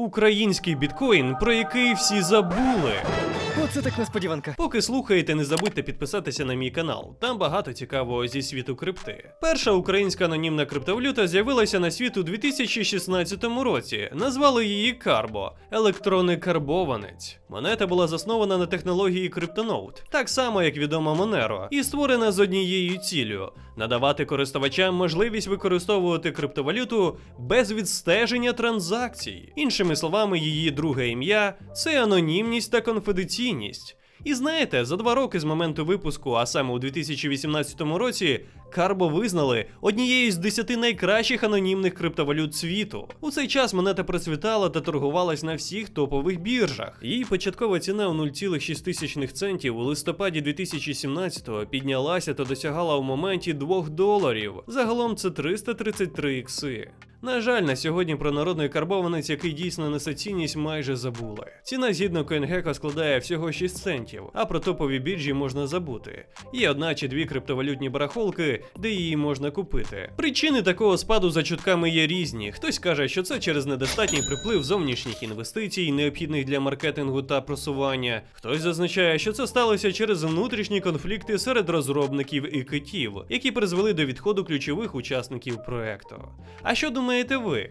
Український біткоін, про який всі забули. Оце так несподіванка. Поки слухаєте, не забудьте підписатися на мій канал. Там багато цікавого зі світу крипти. Перша українська анонімна криптовалюта з'явилася на світ у 2016 році. Назвали її Карбо електронний карбованець. Монета була заснована на технології криптоноут, так само як відома Monero, і створена з однією ціллю надавати користувачам можливість використовувати криптовалюту без відстеження транзакцій. Іншими словами, її друге ім'я це анонімність та конфіденційність. І знаєте, за два роки з моменту випуску, а саме у 2018 році, Карбо визнали однією з десяти найкращих анонімних криптовалют світу. У цей час монета процвітала та торгувалась на всіх топових біржах. Її початкова ціна у 0,6 центів у листопаді 2017-го піднялася та досягала у моменті 2 доларів. Загалом це 333 ікси. На жаль, на сьогодні про народний карбованець, який дійсно несе цінність, майже забули. Ціна згідно CoinGecko складає всього 6 центів, а про топові біржі можна забути. Є одна чи дві криптовалютні барахолки, де її можна купити. Причини такого спаду за чутками є різні. Хтось каже, що це через недостатній приплив зовнішніх інвестицій, необхідних для маркетингу та просування. Хтось зазначає, що це сталося через внутрішні конфлікти серед розробників і китів, які призвели до відходу ключових учасників проекту. А що думаєте ви?